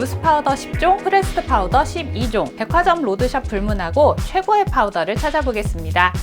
루스 파우더 10종, 프레스트 파우더 12종, 백화점 로드샵 불문하고 최고의 파우더를 찾아보겠습니다.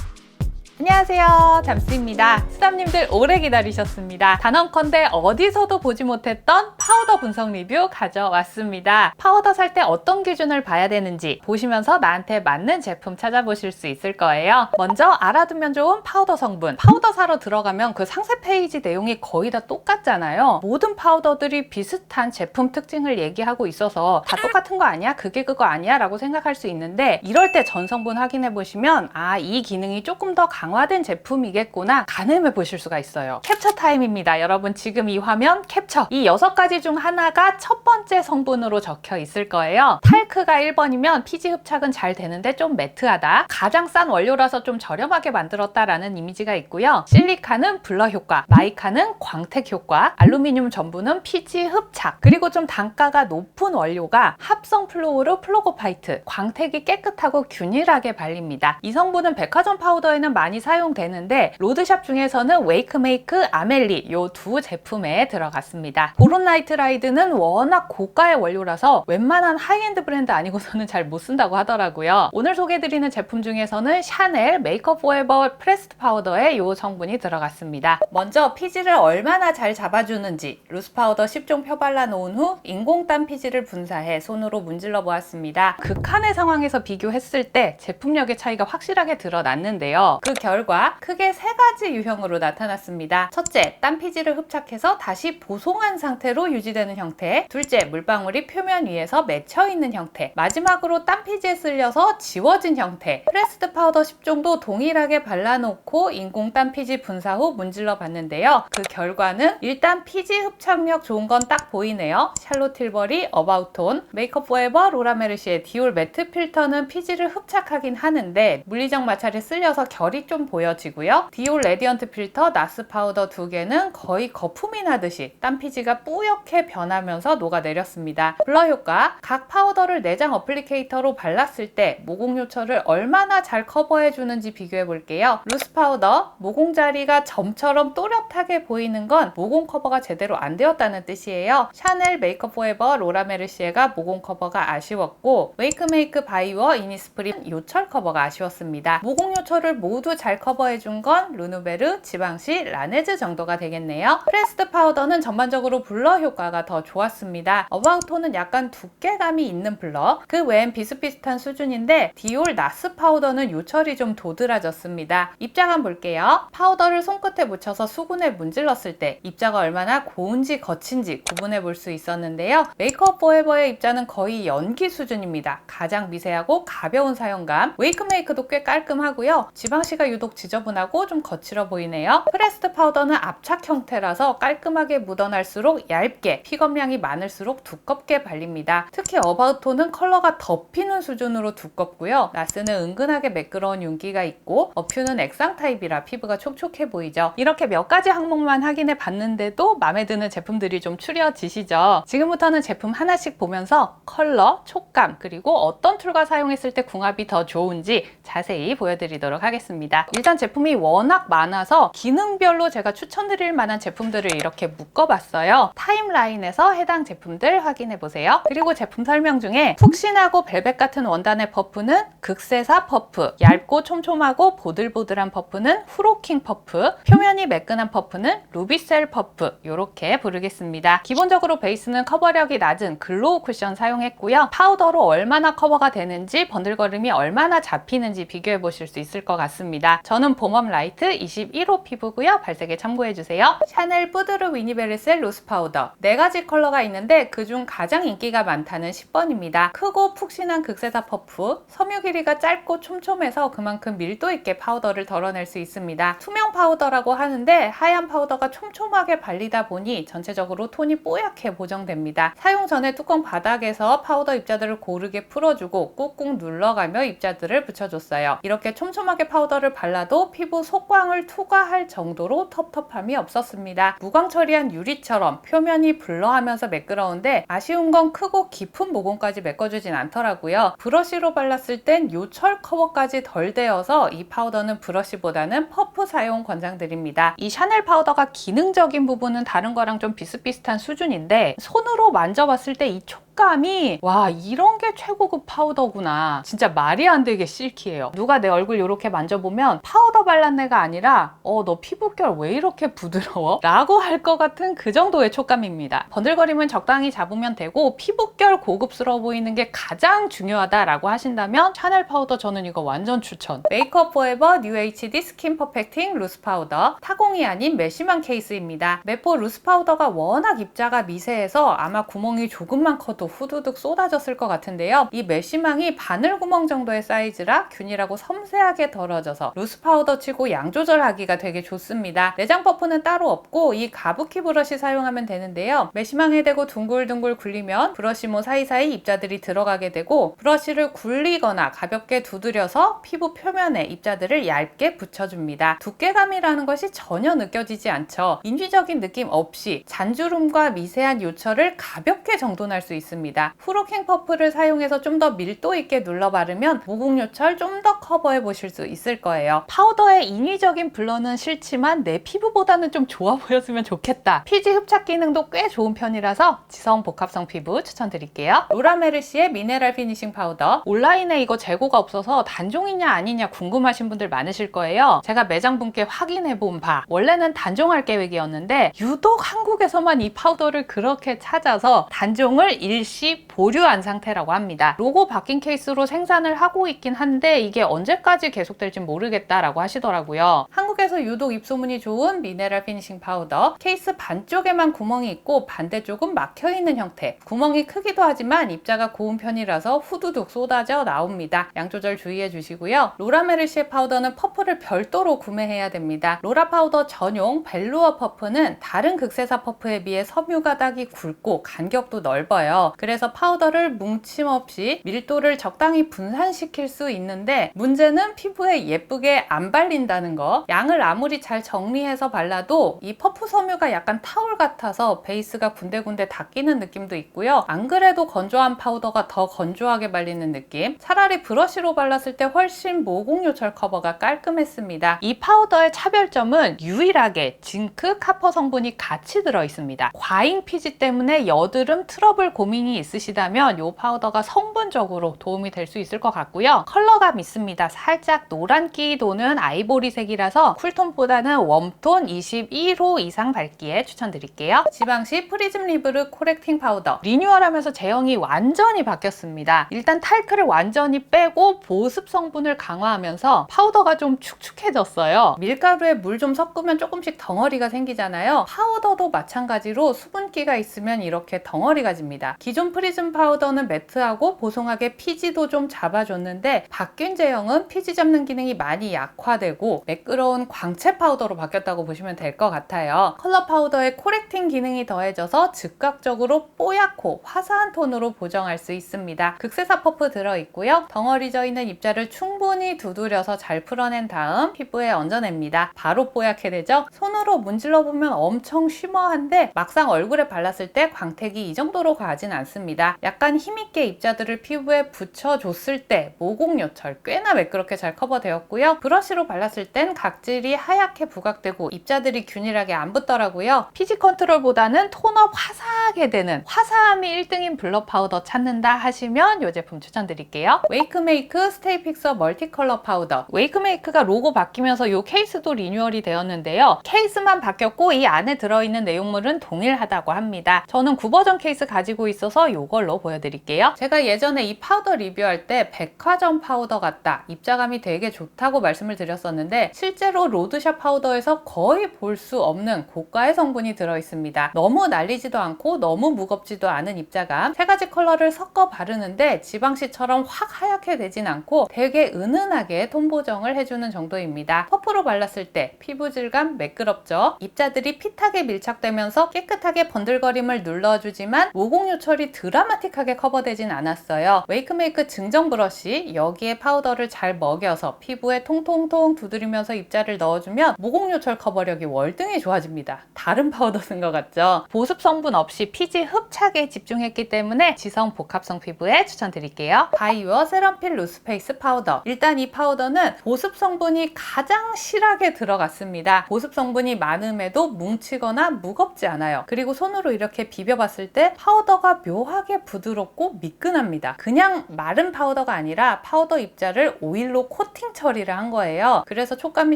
안녕하세요. 잠스입니다. 수담님들 오래 기다리셨습니다. 단언컨대 어디서도 보지 못했던 파우더 분석 리뷰 가져왔습니다. 파우더 살 때 어떤 기준을 봐야 되는지 보시면서 나한테 맞는 제품 찾아보실 수 있을 거예요. 먼저 알아두면 좋은 파우더 성분. 파우더 사러 들어가면 그 상세 페이지 내용이 거의 다 똑같잖아요. 모든 파우더들이 비슷한 제품 특징을 얘기하고 있어서 다 똑같은 거 아니야? 그게 그거 아니야? 라고 생각할 수 있는데 이럴 때 전성분 확인해 보시면 아, 이 기능이 조금 더 강 화된 제품이겠구나 가늠해 보실 수가 있어요. 캡처 타임입니다. 여러분 지금 이 화면 캡처. 이 여섯 가지 중 하나가 첫 번째 성분으로 적혀 있을 거예요. 탈크가 1번이면 피지 흡착은 잘 되는데 좀 매트하다. 가장 싼 원료라서 좀 저렴하게 만들었다라는 이미지가 있고요. 실리카는 블러 효과, 마이카는 광택 효과, 알루미늄 전부는 피지 흡착, 그리고 좀 단가가 높은 원료가 합성 플로우르 플로고파이트, 광택이 깨끗하고 균일하게 발립니다. 이 성분은 백화점 파우더에는 많이 사용되는데 로드샵 중에서는 웨이크메이크, 아멜리 요 두 제품에 들어갔습니다. 보론 라이트 라이드는 워낙 고가의 원료라서 웬만한 하이엔드 브랜드 아니고서는 잘 못 쓴다고 하더라고요. 오늘 소개해드리는 제품 중에서는 샤넬 메이크업 포에버 프레스트 파우더에 요 성분이 들어갔습니다. 먼저 피지를 얼마나 잘 잡아주는지 루스 파우더 10종 펴발라 놓은 후 인공땀 피지를 분사해 손으로 문질러 보았습니다. 극한의 상황에서 비교했을 때 제품력의 차이가 확실하게 드러났는데요. 그 결과 크게 세 가지 유형으로 나타났습니다. 첫째, 땀 피지를 흡착해서 다시 보송한 상태로 유지되는 형태. 둘째, 물방울이 표면 위에서 맺혀 있는 형태. 마지막으로 땀 피지에 쓸려서 지워진 형태. 프레스드 파우더 10종도 동일하게 발라놓고 인공 땀 피지 분사 후 문질러 봤는데요. 그 결과는 일단 피지 흡착력 좋은 건 딱 보이네요. 샬롯 틸버리, 어바웃톤, 메이크업 포에버, 로라 메르시의 디올 매트 필터는 피지를 흡착하긴 하는데 물리적 마찰에 쓸려서 결이 좀 보여지고요. 디올 레디언트 필터, 나스 파우더 두 개는 거의 거품이 나듯이 땀 피지가 뿌옇게 변하면서 녹아내렸습니다. 블러 효과, 각 파우더를 내장 어플리케이터로 발랐을 때 모공 요철을 얼마나 잘 커버해 주는지 비교해 볼게요. 루스 파우더, 모공 자리가 점처럼 또렷하게 보이는 건 모공 커버가 제대로 안 되었다는 뜻이에요. 샤넬 메이크업 포에버 로라 메르시에가 모공 커버가 아쉬웠고 웨이크메이크 바이워 이니스프리 요철 커버가 아쉬웠습니다. 모공 요철을 모두 잘 커버해 준 건 루누베르, 지방시, 라네즈 정도가 되겠네요. 프레스드 파우더는 전반적으로 블러 효과가 더 좋았습니다. 어바웃톤은 약간 두께감이 있는 블러, 그 외엔 비슷비슷한 수준인데 디올 나스 파우더는 요철이 좀 도드라졌습니다. 입자감 볼게요. 파우더를 손끝에 묻혀서 수분에 문질렀을 때 입자가 얼마나 고운지 거친지 구분해 볼 수 있었는데요. 메이크업 포에버의 입자는 거의 연기 수준입니다. 가장 미세하고 가벼운 사용감. 웨이크메이크도 꽤 깔끔하고요. 지방시가 유독 지저분하고 좀 거칠어 보이네요. 프레스트 파우더는 압착 형태라서 깔끔하게 묻어날수록 얇게, 픽업량이 많을수록 두껍게 발립니다. 특히 어바웃톤은 컬러가 덮이는 수준으로 두껍고요. 나스는 은근하게 매끄러운 윤기가 있고 어퓨는 액상 타입이라 피부가 촉촉해 보이죠. 이렇게 몇 가지 항목만 확인해 봤는데도 마음에 드는 제품들이 좀 추려지시죠. 지금부터는 제품 하나씩 보면서 컬러, 촉감, 그리고 어떤 툴과 사용했을 때 궁합이 더 좋은지 자세히 보여드리도록 하겠습니다. 일단 제품이 워낙 많아서 기능별로 제가 추천드릴 만한 제품들을 이렇게 묶어봤어요. 타임라인에서 해당 제품들 확인해 보세요. 그리고 제품 설명 중에 푹신하고 벨벳 같은 원단의 퍼프는 극세사 퍼프, 얇고 촘촘하고 보들보들한 퍼프는 후로킹 퍼프, 표면이 매끈한 퍼프는 루비셀 퍼프 이렇게 부르겠습니다. 기본적으로 베이스는 커버력이 낮은 글로우 쿠션 사용했고요. 파우더로 얼마나 커버가 되는지 번들거림이 얼마나 잡히는지 비교해 보실 수 있을 것 같습니다. 저는 봄웜 라이트 21호 피부고요. 발색에 참고해주세요. 샤넬 뿌드르 위니베르셀 로스 파우더 4가지 컬러가 있는데 그중 가장 인기가 많다는 10번입니다. 크고 푹신한 극세사 퍼프 섬유 길이가 짧고 촘촘해서 그만큼 밀도 있게 파우더를 덜어낼 수 있습니다. 투명 파우더라고 하는데 하얀 파우더가 촘촘하게 발리다 보니 전체적으로 톤이 뽀얗게 보정됩니다. 사용 전에 뚜껑 바닥에서 파우더 입자들을 고르게 풀어주고 꾹꾹 눌러가며 입자들을 붙여줬어요. 이렇게 촘촘하게 파우더를 발라도 피부 속광을 투과할 정도로 텁텁함이 없었습니다. 무광 처리한 유리처럼 표면이 블러하면서 매끄러운데 아쉬운 건 크고 깊은 모공까지 메꿔주진 않더라고요. 브러쉬로 발랐을 땐 요철 커버까지 덜 되어서 이 파우더는 브러쉬보다는 퍼프 사용 권장드립니다. 이 샤넬 파우더가 기능적인 부분은 다른 거랑 좀 비슷비슷한 수준인데 손으로 만져봤을 때 이 촉 촉감이 와 이런 게 최고급 파우더구나. 진짜 말이 안 되게 실키해요. 누가 내 얼굴 이렇게 만져보면 파우더 발랐네가 아니라 어 너 피부결 왜 이렇게 부드러워? 라고 할 것 같은 그 정도의 촉감입니다. 번들거림은 적당히 잡으면 되고 피부결 고급스러워 보이는 게 가장 중요하다라고 하신다면 샤넬 파우더 저는 이거 완전 추천. 메이크업 포에버 뉴 HD 스킨 퍼펙팅 루스 파우더 타공이 아닌 메쉬만 케이스입니다. 메포 루스 파우더가 워낙 입자가 미세해서 아마 구멍이 조금만 커도 후두둑 쏟아졌을 것 같은데요. 이 메쉬망이 바늘 구멍 정도의 사이즈라 균일하고 섬세하게 덜어져서 루스 파우더 치고 양 조절하기가 되게 좋습니다. 내장 퍼프는 따로 없고 이 가부키 브러쉬 사용하면 되는데요. 메쉬망에 대고 둥글둥글 굴리면 브러쉬모 사이사이 입자들이 들어가게 되고 브러쉬를 굴리거나 가볍게 두드려서 피부 표면에 입자들을 얇게 붙여줍니다. 두께감이라는 것이 전혀 느껴지지 않죠. 인위적인 느낌 없이 잔주름과 미세한 요철을 가볍게 정돈할 수 있습니다. 프로킹 퍼프를 사용해서 좀 더 밀도 있게 눌러 바르면 모공 요철 좀 더 커버해 보실 수 있을 거예요. 파우더의 인위적인 블러는 싫지만 내 피부보다는 좀 좋아 보였으면 좋겠다. 피지 흡착 기능도 꽤 좋은 편이라서 지성 복합성 피부 추천드릴게요. 로라메르시의 미네랄 피니싱 파우더. 온라인에 이거 재고가 없어서 단종이냐 아니냐 궁금하신 분들 많으실 거예요. 제가 매장분께 확인해 본 바. 원래는 단종할 계획이었는데 유독 한국에서만 이 파우더를 그렇게 찾아서 단종을 일시 보류한 상태라고 합니다. 로고 바뀐 케이스로 생산을 하고 있긴 한데 이게 언제까지 계속될지 모르겠다라고 하시더라고요. 한국에서 유독 입소문이 좋은 미네랄 피니싱 파우더. 케이스 반쪽에만 구멍이 있고 반대쪽은 막혀 있는 형태. 구멍이 크기도 하지만 입자가 고운 편이라서 후두둑 쏟아져 나옵니다. 양 조절 주의해 주시고요. 로라메르시의 파우더는 퍼프를 별도로 구매해야 됩니다. 로라 파우더 전용 벨루어 퍼프는 다른 극세사 퍼프에 비해 섬유 가닥이 굵고 간격도 넓어요. 그래서 파우 더를 뭉침 없이 밀도를 적당히 분산시킬 수 있는데 문제는 피부에 예쁘게 안 발린다는 거. 양을 아무리 잘 정리해서 발라도 이 퍼프 섬유가 약간 타올 같아서 베이스가 군데군데 닦이는 느낌도 있고요. 안 그래도 건조한 파우더가 더 건조하게 발리는 느낌. 차라리 브러쉬로 발랐을 때 훨씬 모공 요철 커버가 깔끔했습니다. 이 파우더의 차별점은 유일하게 징크, 카퍼 성분이 같이 들어 있습니다. 과잉 피지 때문에 여드름 트러블 고민이 있으시다 면 이 파우더가 성분적으로 도움이 될 수 있을 것 같고요. 컬러감 있습니다. 살짝 노란기 도는 아이보리색이라서 쿨톤보다는 웜톤 21호 이상 밝기에 추천드릴게요. 지방시 프리즘 리브르 코렉팅 파우더 리뉴얼하면서 제형이 완전히 바뀌었습니다. 일단 탈크를 완전히 빼고 보습 성분을 강화하면서 파우더가 좀 축축해졌어요. 밀가루에 물 좀 섞으면 조금씩 덩어리가 생기잖아요. 파우더도 마찬가지로 수분기가 있으면 이렇게 덩어리가 집니다. 기존 프리즘 파우더는 매트하고 보송하게 피지도 좀 잡아줬는데 바뀐 제형은 피지 잡는 기능이 많이 약화되고 매끄러운 광채 파우더로 바뀌었다고 보시면 될 것 같아요. 컬러 파우더에 코렉팅 기능이 더해져서 즉각적으로 뽀얗고 화사한 톤으로 보정할 수 있습니다. 극세사 퍼프 들어있고요. 덩어리져 있는 입자를 충분히 두드려서 잘 풀어낸 다음 피부에 얹어냅니다. 바로 뽀얗게 되죠? 손 으로 문질러 보면 엄청 쉬머한데 막상 얼굴에 발랐을 때 광택이 이 정도로 가진 않습니다. 약간 힘있게 입자들을 피부에 붙여줬을 때 모공 요철 꽤나 매끄럽게 잘 커버되었고요. 브러쉬로 발랐을 땐 각질이 하얗게 부각되고 입자들이 균일하게 안 붙더라고요. 피지 컨트롤보다는 톤업 화사하게 되는 화사함이 1등인 블러 파우더 찾는다 하시면 이 제품 추천드릴게요. 웨이크메이크 스테이 픽서 멀티컬러 파우더. 웨이크메이크가 로고 바뀌면서 이 케이스도 리뉴얼이 되었는데요. 케이스 만 바뀌었고 이 안에 들어있는 내용물은 동일하다고 합니다. 저는 9버전 케이스 가지고 있어서 이걸로 보여드릴게요. 제가 예전에 이 파우더 리뷰할 때 백화점 파우더 같다. 입자감이 되게 좋다고 말씀을 드렸었는데 실제로 로드샵 파우더에서 거의 볼 수 없는 고가의 성분이 들어있습니다. 너무 날리지도 않고 너무 무겁지도 않은 입자감. 세 가지 컬러를 섞어 바르는데 지방씨처럼 확 하얗게 되진 않고 되게 은은하게 톤 보정을 해주는 정도입니다. 퍼프로 발랐을 때 피부 질감 매끄럽 죠. 입자들이 핏하게 밀착되면서 깨끗하게 번들거림을 눌러주지만 모공 요철이 드라마틱하게 커버되진 않았어요. 웨이크메이크 증정 브러쉬 여기에 파우더를 잘 먹여서 피부에 통통통 두드리면서 입자를 넣어주면 모공 요철 커버력이 월등히 좋아집니다. 다른 파우더 쓴 것 같죠? 보습 성분 없이 피지 흡착에 집중했기 때문에 지성 복합성 피부에 추천드릴게요. 바이유어 세럼필 루스페이스 파우더. 일단 이 파우더는 보습 성분이 가장 실하게 들어갔습니다. 보습 성분이 많음에도 뭉치거나 무겁지 않아요. 그리고 손으로 이렇게 비벼봤을 때 파우더가 묘하게 부드럽고 미끈합니다. 그냥 마른 파우더가 아니라 파우더 입자를 오일로 코팅 처리를 한 거예요. 그래서 촉감이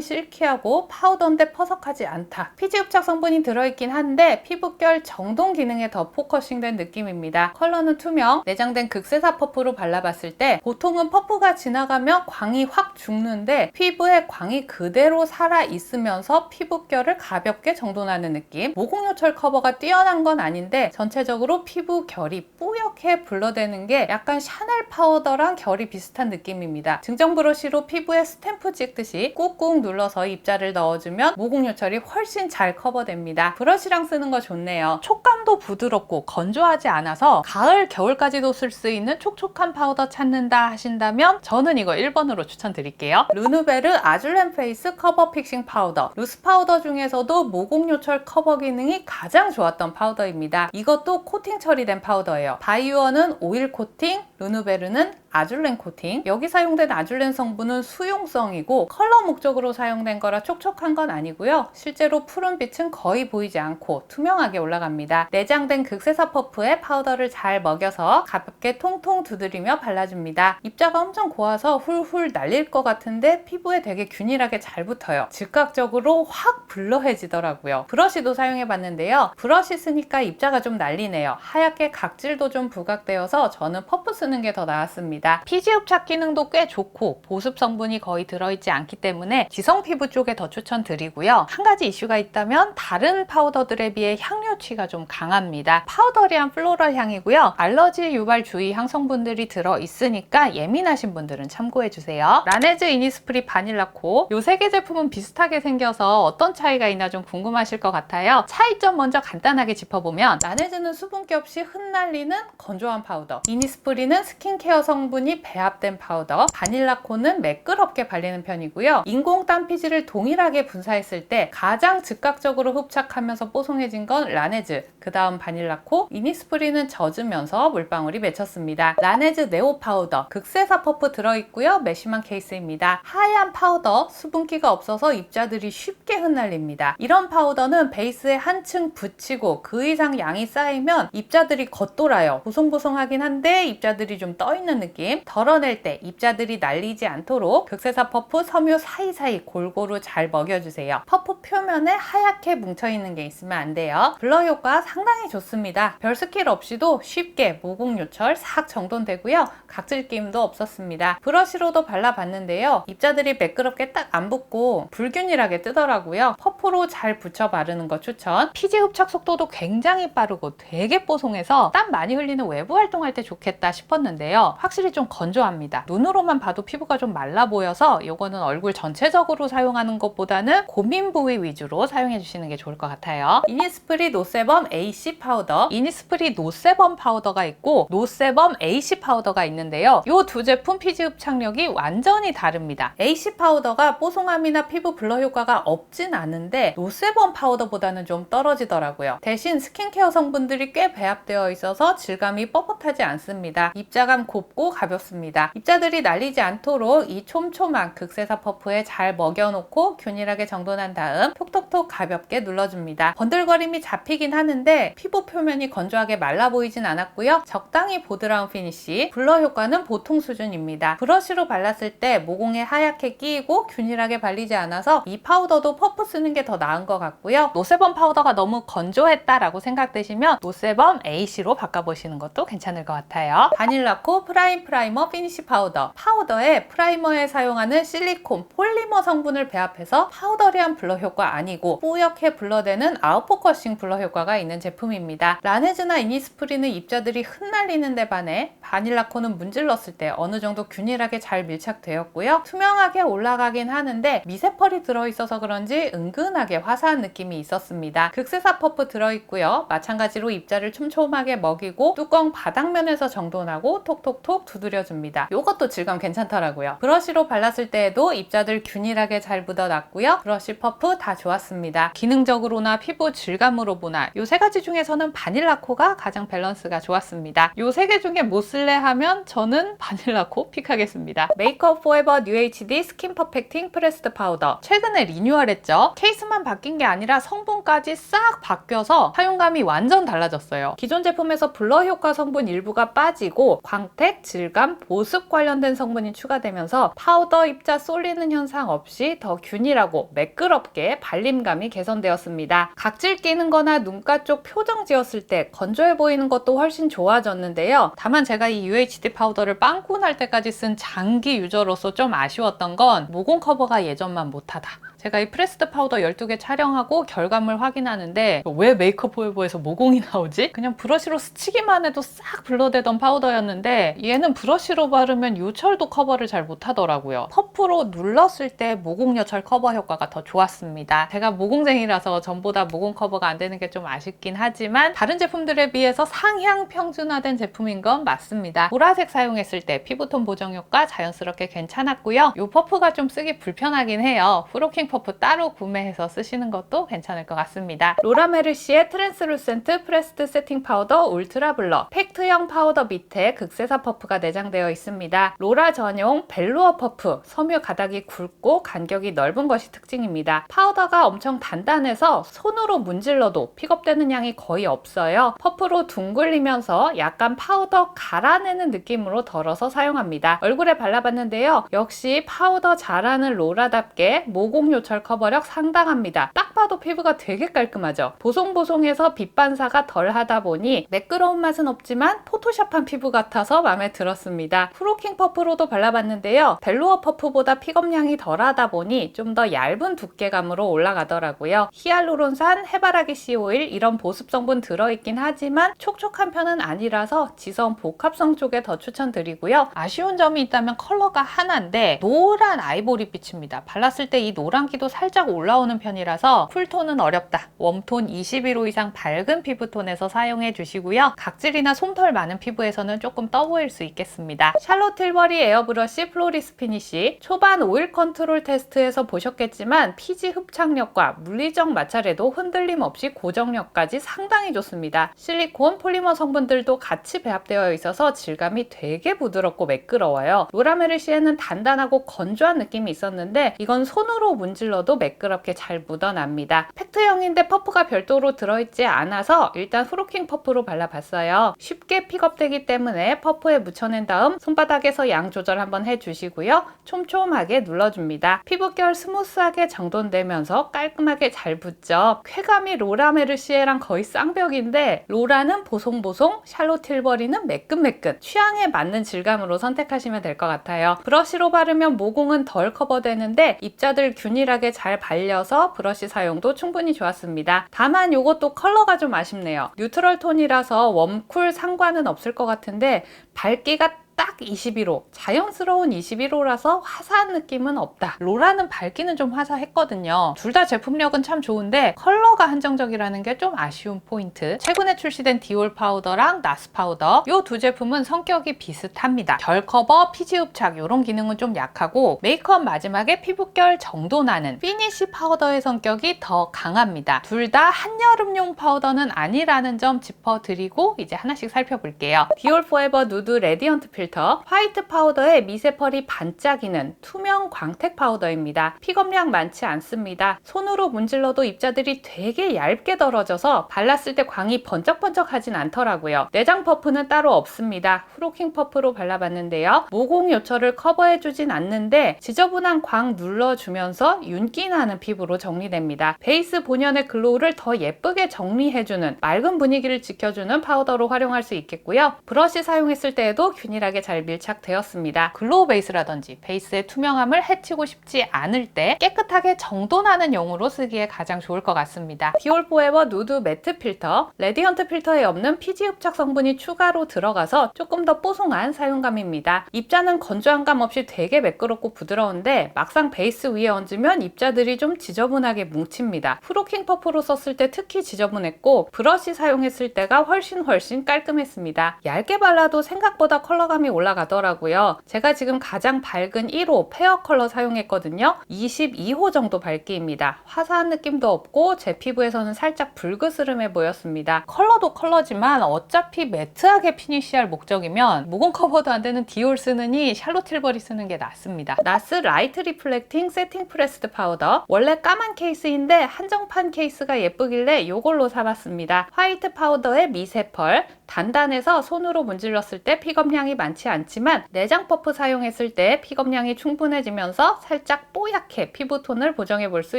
실키하고 파우더인데 퍼석하지 않다. 피지 흡착 성분이 들어있긴 한데 피부결 정돈 기능에 더 포커싱된 느낌입니다. 컬러는 투명, 내장된 극세사 퍼프로 발라봤을 때 보통은 퍼프가 지나가면 광이 확 죽는데 피부에 광이 그대로 살아 있으면서 피부결 을 가볍게 정돈하는 느낌. 모공요철 커버가 뛰어난 건 아닌데 전체적으로 피부 결이 뿌옇게 블러대는 게 약간 샤넬 파우더랑 결이 비슷한 느낌입니다. 증정 브러쉬로 피부에 스탬프 찍듯이 꾹꾹 눌러서 입자를 넣어주면 모공요철이 훨씬 잘 커버됩니다. 브러쉬랑 쓰는 거 좋네요. 촉감도 부드럽고 건조하지 않아서 가을, 겨울까지도 쓸 수 있는 촉촉한 파우더 찾는다 하신다면 저는 이거 1번으로 추천드릴게요. 루누베르 아줄렌 페이스 커버 픽싱 파우더. 루스 파우더 중 에서도 모공요철 커버 기능이 가장 좋았던 파우더입니다. 이것도 코팅 처리된 파우더예요. 바이오어는 오일 코팅, 루누베르는 아줄렌 코팅. 여기 사용된 아줄렌 성분은 수용성이고 컬러 목적으로 사용된 거라 촉촉한 건 아니고요. 실제로 푸른 빛은 거의 보이지 않고 투명하게 올라갑니다. 내장된 극세사 퍼프에 파우더를 잘 먹여서 가볍게 통통 두드리며 발라줍니다. 입자가 엄청 고와서 훌훌 날릴 것 같은데 피부에 되게 균일하게 잘 붙어요. 즉각적으로 확 블러해지더라고요. 브러쉬도 사용해봤는데요. 브러쉬 쓰니까 입자가 좀 날리네요. 하얗게 각질도 좀 부각되어서 저는 퍼프 쓰는 게 더 나았습니다. 피지 흡착 기능도 꽤 좋고 보습 성분이 거의 들어있지 않기 때문에 지성 피부 쪽에 더 추천드리고요. 한 가지 이슈가 있다면 다른 파우더들에 비해 향료취가 좀 강합니다. 파우더리한 플로럴 향이고요. 알러지 유발 주의 향성분들이 들어 있으니까 예민하신 분들은 참고해 주세요. 라네즈 이니스프리 바닐라코 요 세 개 제품은 비슷하게 생겨서 어떤 차이가 있나 좀 궁금하실 것 같아요. 차이점 먼저 간단하게 짚어보면 라네즈는 수분기 없이 흩날리는 건조한 파우더 이니스프리는 스킨케어 성분이 배합된 파우더 바닐라코는 매끄럽게 발리는 편이고요. 인공 땀피지를 동일하게 분사했을 때 가장 즉각적으로 흡착하면서 뽀송해진 건 라네즈 그 다음 바닐라코 이니스프리는 젖으면서 물방울이 맺혔습니다. 라네즈 네오 파우더 극세사 퍼프 들어있고요. 매심한 케이스입니다. 하얀 파우더 수분기가 없어서 입자들이 쉽게 흩날립니다. 이런 파우더는 베이스에 한층 붙이고 그 이상 양이 쌓이면 입자들이 겉돌아요. 보송보송하긴 한데 입자들이 좀 떠있는 느낌. 덜어낼 때 입자들이 날리지 않도록 극세사 퍼프 섬유 사이사이 골고루 잘 먹여주세요. 퍼프 표면에 하얗게 뭉쳐있는 게 있으면 안 돼요. 블러 효과 상당히 좋습니다. 별 스킬 없이도 쉽게 모공 요철 싹 정돈되고요. 각질 끼임도 없었습니다. 브러쉬로도 발라봤는데요. 입자들이 매끄럽게 딱 안 붙고 불균일하게 뜨더라고요. 퍼프로 잘 붙여 바르는 거 추천. 피지 흡착 속도도 굉장히 빠르고 되게 뽀송해서 땀 많이 흘리는 외부 활동할 때 좋겠다 싶었는데요. 확실히 좀 건조합니다. 눈으로만 봐도 피부가 좀 말라 보여서 이거는 얼굴 전체적으로 사용하는 것보다는 고민 부위 위주로 사용해 주시는 게 좋을 것 같아요. 이니스프리 노세범 AC 파우더, 이니스프리 노세범 파우더가 있고 노세범 AC 파우더가 있는데요. 이 두 제품 피지 흡착력이 완전히 다릅니다. AC 파우더가 뽀송함이나 피부 블러 효과가 없진 않은데 노세범 파우더보다는 좀 떨어지더라고요. 대신 스킨케어 성분들이 꽤 배합되어 있어서 질감이 뻣뻣하지 않습니다. 입자감 곱고 가볍습니다. 입자들이 날리지 않도록 이 촘촘한 극세사 퍼프에 잘 먹여놓고 균일하게 정돈한 다음 톡톡톡 가볍게 눌러줍니다. 번들거림이 잡히긴 하는데 피부 표면이 건조하게 말라 보이진 않았고요. 적당히 보드라운 피니쉬, 블러 효과는 보통 수준입니다. 브러쉬로 발랐을 때 모공에 하얗게 끼이고 균일하게 발리지 않아서 이 파우더도 퍼프 쓰는 게 더 나은 것 같고요. 노세범 파우더가 너무 건조했다라고 생각되시면 노세범 AC로 바꿔보시는 것도 괜찮을 것 같아요. 바닐라코 프라임 프라이머 피니쉬 파우더. 파우더에 프라이머에 사용하는 실리콘, 폴리머 성분을 배합해서 파우더리한 블러 효과 아니고 뿌옇게 블러되는 아웃포커싱 블러 효과가 있는 제품입니다. 라네즈나 이니스프리는 입자들이 흩날리는 데 반해 바닐라 코는 문질렀을 때 어느 정도 균일하게 잘 밀착되었고요. 투명하게 올라가긴 하는데 미세펄이 들어있어서 그런지 은근하게 화사한 느낌이 있었습니다. 극세사 퍼프 들어있고요. 마찬가지로 입자를 촘촘하게 먹이고 뚜껑 바닥면에서 정돈하고 톡톡톡 두드려줍니다. 이것도 질감 괜찮더라고요. 브러쉬로 발랐을 때에도 입자들 균일하게 잘 묻어났고요. 브러쉬 퍼프 다 좋았습니다. 기능적으로나 피부 질감으로 보나 이세 가지 중에서는 바닐라 코가 가장 밸런스가 좋았습니다. 이세개 중에 못쓸쓰 실래 하면 저는 바닐라코 픽하겠습니다. 메이크업 포에버 뉴 HD 스킨 퍼펙팅 프레스드 파우더. 최근에 리뉴얼했죠. 케이스만 바뀐 게 아니라 성분까지 싹 바뀌어서 사용감이 완전 달라졌어요. 기존 제품에서 블러 효과 성분 일부가 빠지고 광택, 질감, 보습 관련된 성분이 추가되면서 파우더 입자 쏠리는 현상 없이 더 균일하고 매끄럽게 발림감이 개선되었습니다. 각질 끼는 거나 눈가 쪽 표정 지었을 때 건조해 보이는 것도 훨씬 좋아졌는데요. 다만 제가 이 UHD 파우더를 빵꾸 날 때까지 쓴 장기 유저로서 좀 아쉬웠던 건 모공 커버가 예전만 못하다. 제가 이 프레스드 파우더 12개 촬영하고 결과물 확인하는데 왜 메이크업 포에버에서 모공이 나오지? 그냥 브러쉬로 스치기만 해도 싹 블러되던 파우더였는데 얘는 브러쉬로 바르면 요철도 커버를 잘 못하더라고요. 퍼프로 눌렀을 때 모공 요철 커버 효과가 더 좋았습니다. 제가 모공쟁이라서 전보다 모공 커버가 안 되는 게 좀 아쉽긴 하지만 다른 제품들에 비해서 상향 평준화된 제품인 건 맞습니다. 보라색 사용했을 때 피부톤 보정 효과 자연스럽게 괜찮았고요. 이 퍼프가 좀 쓰기 불편하긴 해요. 프로킹 퍼프 따로 구매해서 쓰시는 것도 괜찮을 것 같습니다. 로라메르시의 트랜스루센트 프레스드 세팅 파우더 울트라 블러 팩트형 파우더 밑에 극세사 퍼프가 내장되어 있습니다. 로라 전용 벨루어 퍼프 섬유 가닥이 굵고 간격이 넓은 것이 특징입니다. 파우더가 엄청 단단해서 손으로 문질러도 픽업되는 양이 거의 없어요. 퍼프로 둥글리면서 약간 파우더 갈아내는 느낌으로 덜어서 사용합니다. 얼굴에 발라봤는데요. 역시 파우더 잘하는 로라답게 모공 요철 커버력 상당합니다. 딱 봐도 피부가 되게 깔끔하죠. 보송보송해서 빛 반사가 덜 하다 보니 매끄러운 맛은 없지만 포토샵한 피부 같아서 마음에 들었습니다. 프로킹 퍼프로도 발라봤는데요. 벨루어 퍼프보다 픽업량이 덜하다 보니 좀 더 얇은 두께감으로 올라가더라고요. 히알루론산, 해바라기 씨 오일 이런 보습 성분 들어있긴 하지만 촉촉한 편은 아니라서 지성 복합성 쪽에 더 추천드리고요. 아쉬운 점이 있다면 컬러가 하나인데 노란 아이보리 빛입니다. 발랐을 때 이 노란 기도 살짝 올라오는 편이라서 쿨톤은 어렵다. 웜톤 21호 이상 밝은 피부톤에서 사용해 주시고요. 각질이나 솜털 많은 피부에서는 조금 떠 보일 수 있겠습니다. 샬롯 틸버리 에어브러쉬 플로리스 피니쉬 초반 오일 컨트롤 테스트에서 보셨겠지만 피지 흡착력과 물리적 마찰에도 흔들림 없이 고정력까지 상당히 좋습니다. 실리콘, 폴리머 성분들도 같이 배합되어 있어서 질감이 되게 부드럽고 매끄러워요. 로라메르시에는 단단하고 건조한 느낌이 있었는데 이건 손으로 문 질러도 매끄럽게 잘 묻어납니다. 팩트형인데 퍼프가 별도로 들어있지 않아서 일단 프로킹 퍼프로 발라봤어요. 쉽게 픽업되기 때문에 퍼프에 묻혀낸 다음 손바닥에서 양 조절 한번 해주시고요. 촘촘하게 눌러줍니다. 피부결 스무스하게 정돈되면서 깔끔하게 잘 붙죠. 쾌감이 로라 메르시에랑 거의 쌍벽인데 로라는 보송보송, 샬롯 틸버리는 매끈매끈 취향에 맞는 질감으로 선택하시면 될 것 같아요. 브러쉬로 바르면 모공은 덜 커버되는데 입자들 균 일하게 잘 발려서 브러쉬 사용도 충분히 좋았습니다. 다만 이것도 컬러가 좀 아쉽네요. 뉴트럴 톤이라서 웜쿨 상관은 없을 것 같은데 밝기가 딱 21호. 자연스러운 21호라서 화사한 느낌은 없다. 로라는 밝기는 좀 화사했거든요. 둘 다 제품력은 참 좋은데 컬러가 한정적이라는 게 좀 아쉬운 포인트. 최근에 출시된 디올 파우더랑 나스 파우더 이 두 제품은 성격이 비슷합니다. 결 커버, 피지 흡착 이런 기능은 좀 약하고 메이크업 마지막에 피부결 정돈하는 피니쉬 파우더의 성격이 더 강합니다. 둘 다 한여름용 파우더는 아니라는 점 짚어드리고 이제 하나씩 살펴볼게요. 디올 포에버 누드 레디언트 필터 화이트 파우더에 미세펄이 반짝이는 투명 광택 파우더입니다. 픽업량 많지 않습니다. 손으로 문질러도 입자들이 되게 얇게 덜어져서 발랐을 때 광이 번쩍번쩍하진 않더라고요. 내장 퍼프는 따로 없습니다. 프로킹 퍼프로 발라봤는데요. 모공 요철을 커버해주진 않는데 지저분한 광 눌러주면서 윤기 나는 피부로 정리됩니다. 베이스 본연의 글로우를 더 예쁘게 정리해주는 맑은 분위기를 지켜주는 파우더로 활용할 수 있겠고요. 브러쉬 사용했을 때에도 균일하게 잘 밀착되었습니다. 글로우 베이스라든지 베이스의 투명함을 해치고 싶지 않을 때 깨끗하게 정돈하는 용으로 쓰기에 가장 좋을 것 같습니다. 디올 포에버 누드 매트 필터, 레디언트 필터에 없는 피지 흡착 성분이 추가로 들어가서 조금 더 뽀송한 사용감입니다. 입자는 건조한 감 없이 되게 매끄럽고 부드러운데 막상 베이스 위에 얹으면 입자들이 좀 지저분하게 뭉칩니다. 프로킹 퍼프로 썼을 때 특히 지저분했고 브러쉬 사용했을 때가 훨씬 훨씬 깔끔했습니다. 얇게 발라도 생각보다 컬러감이 화사함이 올라가더라고요. 제가 지금 가장 밝은 1호 페어 컬러 사용했거든요. 22호 정도 밝기입니다. 화사한 느낌도 없고 제 피부에서는 살짝 붉으스름해 보였습니다. 컬러도 컬러지만 어차피 매트하게 피니쉬할 목적이면 모공 커버도 안 되는 디올 쓰느니 샬롯 틸버리 쓰는 게 낫습니다. 나스 라이트 리플렉팅 세팅 프레스드 파우더 원래 까만 케이스인데 한정판 케이스가 예쁘길래 이걸로 사봤습니다. 화이트 파우더에 미세 펄 단단해서 손으로 문질렀을 때 픽업량이 많지 않지만 내장 퍼프 사용했을 때 픽업량이 충분해지면서 살짝 뽀얗게 피부톤을 보정해 볼 수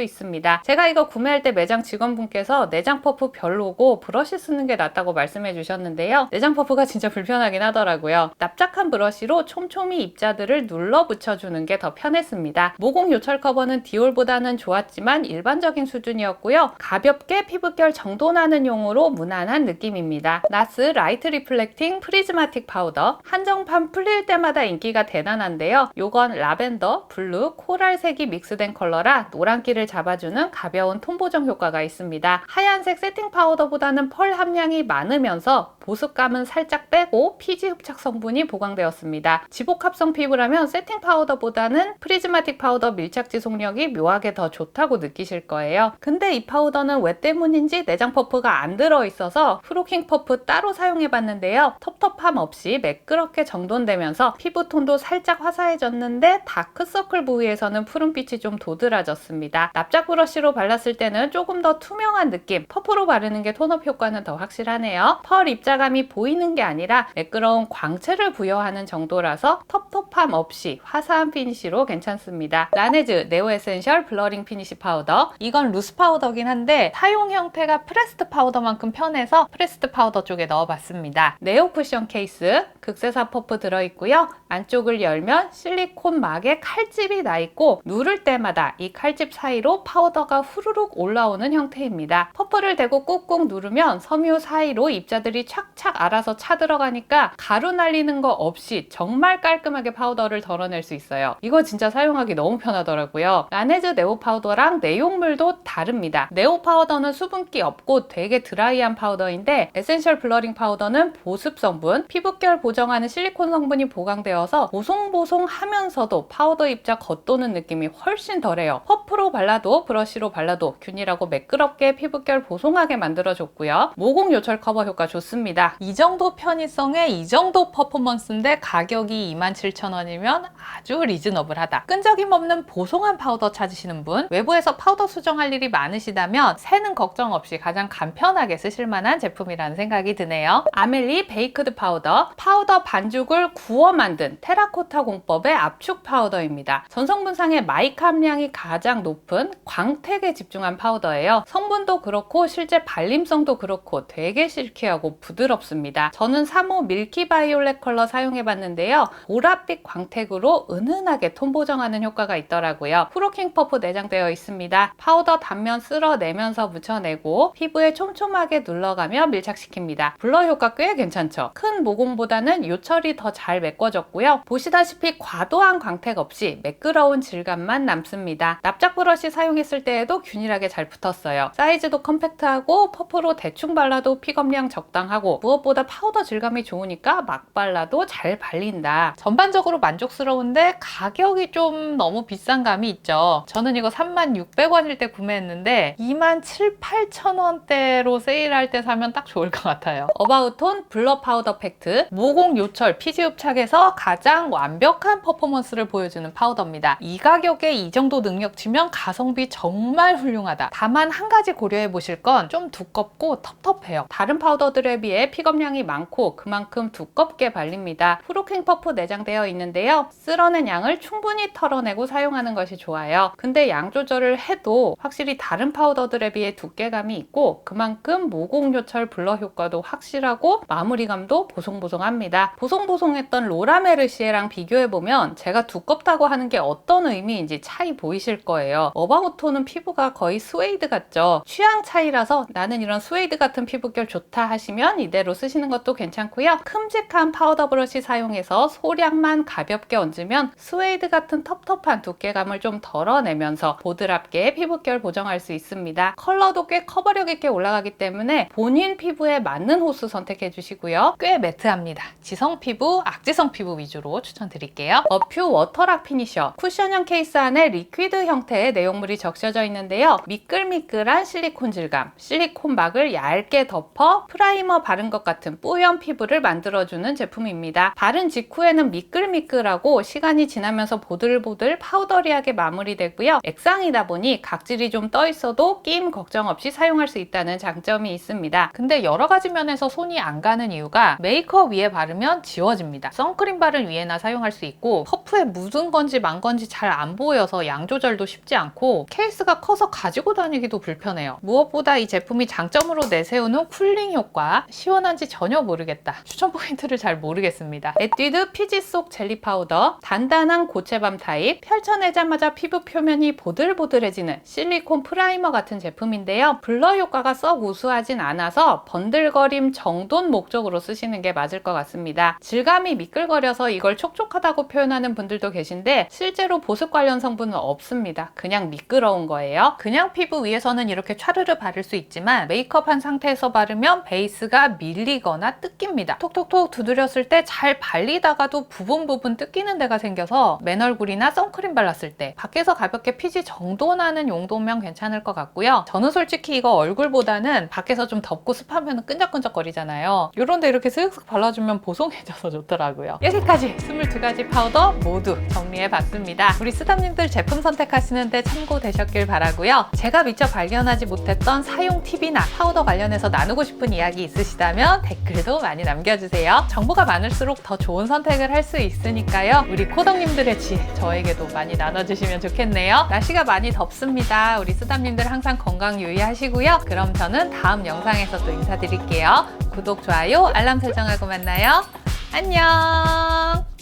있습니다. 제가 이거 구매할 때 매장 직원분께서 내장 퍼프 별로고 브러쉬 쓰는 게 낫다고 말씀해 주셨는데요. 내장 퍼프가 진짜 불편하긴 하더라고요. 납작한 브러쉬로 촘촘히 입자들을 눌러 붙여주는 게 더 편했습니다. 모공 요철 커버는 디올보다는 좋았지만 일반적인 수준이었고요. 가볍게 피부결 정돈하는 용으로 무난한 느낌입니다. 나스 라이트 리플렉팅 프리즈마틱 파우더 한정 판 풀릴 때마다 인기가 대단한데요. 요건 라벤더, 블루, 코랄색이 믹스된 컬러라 노란기를 잡아주는 가벼운 톤 보정 효과가 있습니다. 하얀색 세팅 파우더보다는 펄 함량이 많으면서 보습감은 살짝 빼고 피지 흡착 성분이 보강되었습니다. 지복 합성 피부라면 세팅 파우더보다는 프리즈마틱 파우더 밀착 지속력이 묘하게 더 좋다고 느끼실 거예요. 근데 이 파우더는 왜 때문인지 내장 퍼프가 안 들어있어서 프로킹 퍼프 따로 사용해봤는데요. 텁텁함 없이 매끄럽게 정돈되면서 피부톤도 살짝 화사해졌는데 다크서클 부위에서는 푸른빛이 좀 도드라졌습니다. 납작 브러쉬로 발랐을 때는 조금 더 투명한 느낌, 퍼프로 바르는 게 톤업 효과는 더 확실하네요. 펄 입자 감이 보이는 게 아니라 매끄러운 광채를 부여하는 정도라서 텁텁함 없이 화사한 피니쉬로 괜찮습니다. 라네즈 네오 에센셜 블러링 피니쉬 파우더 이건 루스 파우더긴 한데 사용 형태가 프레스트 파우더만큼 편해서 프레스트 파우더 쪽에 넣어봤습니다. 네오 쿠션 케이스 극세사 퍼프 들어있고요. 안쪽을 열면 실리콘 막에 칼집이 나 있고 누를 때마다 이 칼집 사이로 파우더가 후루룩 올라오는 형태입니다. 퍼프를 대고 꾹꾹 누르면 섬유 사이로 입자들이 착착 알아서 차 들어가니까 가루 날리는 거 없이 정말 깔끔하게 파우더를 덜어낼 수 있어요. 이거 진짜 사용하기 너무 편하더라고요. 라네즈 네오 파우더랑 내용물도 다릅니다. 네오 파우더는 수분기 없고 되게 드라이한 파우더인데 에센셜 블러링 파우더는 보습 성분, 피부결 보정하는 실리콘 성분이 보강되어서 보송보송하면서도 파우더 입자 겉도는 느낌이 훨씬 덜해요. 퍼프로 발라도 브러쉬로 발라도 균일하고 매끄럽게 피부결 보송하게 만들어줬고요. 모공 요철 커버 효과 좋습니다. 이 정도 편의성에 이 정도 퍼포먼스인데 가격이 27,000원이면 아주 리즈너블하다. 끈적임 없는 보송한 파우더 찾으시는 분, 외부에서 파우더 수정할 일이 많으시다면 새는 걱정 없이 가장 간편하게 쓰실 만한 제품이라는 생각이 드네요. 아멜리 베이크드 파우더, 파우더 반죽을 구워 만든 테라코타 공법의 압축 파우더입니다. 전성분상의 마이카 함량이 가장 높은 광택에 집중한 파우더예요. 성분도 그렇고 실제 발림성도 그렇고 되게 실키하고 부드럽 습니다. 저는 3호 밀키 바이올렛 컬러 사용해봤는데요. 보랏빛 광택으로 은은하게 톤 보정하는 효과가 있더라고요. 프로킹 퍼프 내장되어 있습니다. 파우더 단면 쓸어내면서 묻혀내고 피부에 촘촘하게 눌러가며 밀착시킵니다. 블러 효과 꽤 괜찮죠? 큰 모공보다는 요철이 더 잘 메꿔졌고요. 보시다시피 과도한 광택 없이 매끄러운 질감만 남습니다. 납작 브러쉬 사용했을 때에도 균일하게 잘 붙었어요. 사이즈도 컴팩트하고 퍼프로 대충 발라도 픽업량 적당하고 무엇보다 파우더 질감이 좋으니까 막 발라도 잘 발린다. 전반적으로 만족스러운데 가격이 좀 너무 비싼 감이 있죠. 저는 이거 36,600원일 때 구매했는데 27,800원대로 세일할 때 사면 딱 좋을 것 같아요. 어바웃톤 블러 파우더 팩트 모공 요철 피지 흡착에서 가장 완벽한 퍼포먼스를 보여주는 파우더입니다. 이 가격에 이 정도 능력치면 가성비 정말 훌륭하다. 다만 한 가지 고려해 보실 건 좀 두껍고 텁텁해요. 다른 파우더들에 비해 픽업량이 많고 그만큼 두껍게 발립니다. 프로킹 퍼프 내장되어 있는데요. 쓸어낸 양을 충분히 털어내고 사용하는 것이 좋아요. 근데 양 조절을 해도 확실히 다른 파우더들에 비해 두께감이 있고 그만큼 모공 요철 블러 효과도 확실하고 마무리감도 보송보송합니다. 보송보송했던 로라메르시에랑 비교해보면 제가 두껍다고 하는 게 어떤 의미인지 차이 보이실 거예요. 어바웃톤은 피부가 거의 스웨이드 같죠? 취향 차이라서 나는 이런 스웨이드 같은 피부결 좋다 하시면 이대로 쓰시는 것도 괜찮고요. 큼직한 파우더 브러쉬 사용해서 소량만 가볍게 얹으면 스웨이드 같은 텁텁한 두께감을 좀 덜어내면서 보드랍게 피부결 보정할 수 있습니다. 컬러도 꽤 커버력 있게 올라가기 때문에 본인 피부에 맞는 호수 선택해 주시고요. 꽤 매트합니다. 지성 피부 악지성 피부 위주로 추천드릴게요. 어퓨 워터락 피니셔 쿠션형 케이스 안에 리퀴드 형태의 내용물이 적셔져 있는데요. 미끌미끌한 실리콘 질감, 실리콘 막을 얇게 덮어 프라이머 바른 것 같은 뿌연 피부를 만들어주는 제품입니다. 바른 직후에는 미끌미끌하고 시간이 지나면서 보들보들 파우더리하게 마무리되고요. 액상이다 보니 각질이 좀 떠 있어도 끼임 걱정 없이 사용할 수 있다는 장점이 있습니다. 근데 여러 가지 면에서 손이 안 가는 이유가 메이크업 위에 바르면 지워집니다. 선크림 바른 위에나 사용할 수 있고 퍼프에 묻은 건지 만 건지 잘 안 보여서 양 조절도 쉽지 않고 케이스가 커서 가지고 다니기도 불편해요. 무엇보다 이 제품이 장점으로 내세우는 쿨링 효과 시원한지 전혀 모르겠다. 추천 포인트를 잘 모르겠습니다. 에뛰드 피지 속 젤리 파우더 단단한 고체밤 타입 펼쳐내자마자 피부 표면이 보들보들해지는 실리콘 프라이머 같은 제품인데요. 블러 효과가 썩 우수하진 않아서 번들거림 정돈 목적으로 쓰시는 게 맞을 것 같습니다. 질감이 미끌거려서 이걸 촉촉하다고 표현하는 분들도 계신데 실제로 보습 관련 성분은 없습니다. 그냥 미끄러운 거예요. 그냥 피부 위에서는 이렇게 촤르르 바를 수 있지만 메이크업한 상태에서 바르면 베이스가 밀리거나 뜯깁니다. 톡톡톡 두드렸을 때 잘 발리다가도 부분 부분 뜯기는 데가 생겨서 맨 얼굴이나 선크림 발랐을 때 밖에서 가볍게 피지 정돈하는 용도면 괜찮을 것 같고요. 저는 솔직히 이거 얼굴보다는 밖에서 좀 덥고 습하면 끈적끈적거리잖아요. 이런데 이렇게 슥슥 발라주면 보송해져서 좋더라고요. 여기까지 22가지 파우더 모두 정리해봤습니다. 우리 스담님들 제품 선택하시는데 참고되셨길 바라고요. 제가 미처 발견하지 못했던 사용 팁이나 파우더 관련해서 나누고 싶은 이야기 있으시 다면 댓글도 많이 남겨주세요. 정보가 많을수록 더 좋은 선택을 할 수 있으니까요. 우리 코덕님들의 지혜 저에게도 많이 나눠주시면 좋겠네요. 날씨가 많이 덥습니다. 우리 쓰담님들 항상 건강 유의하시고요. 그럼 저는 다음 영상에서 또 인사드릴게요. 구독, 좋아요, 알람 설정하고 만나요. 안녕!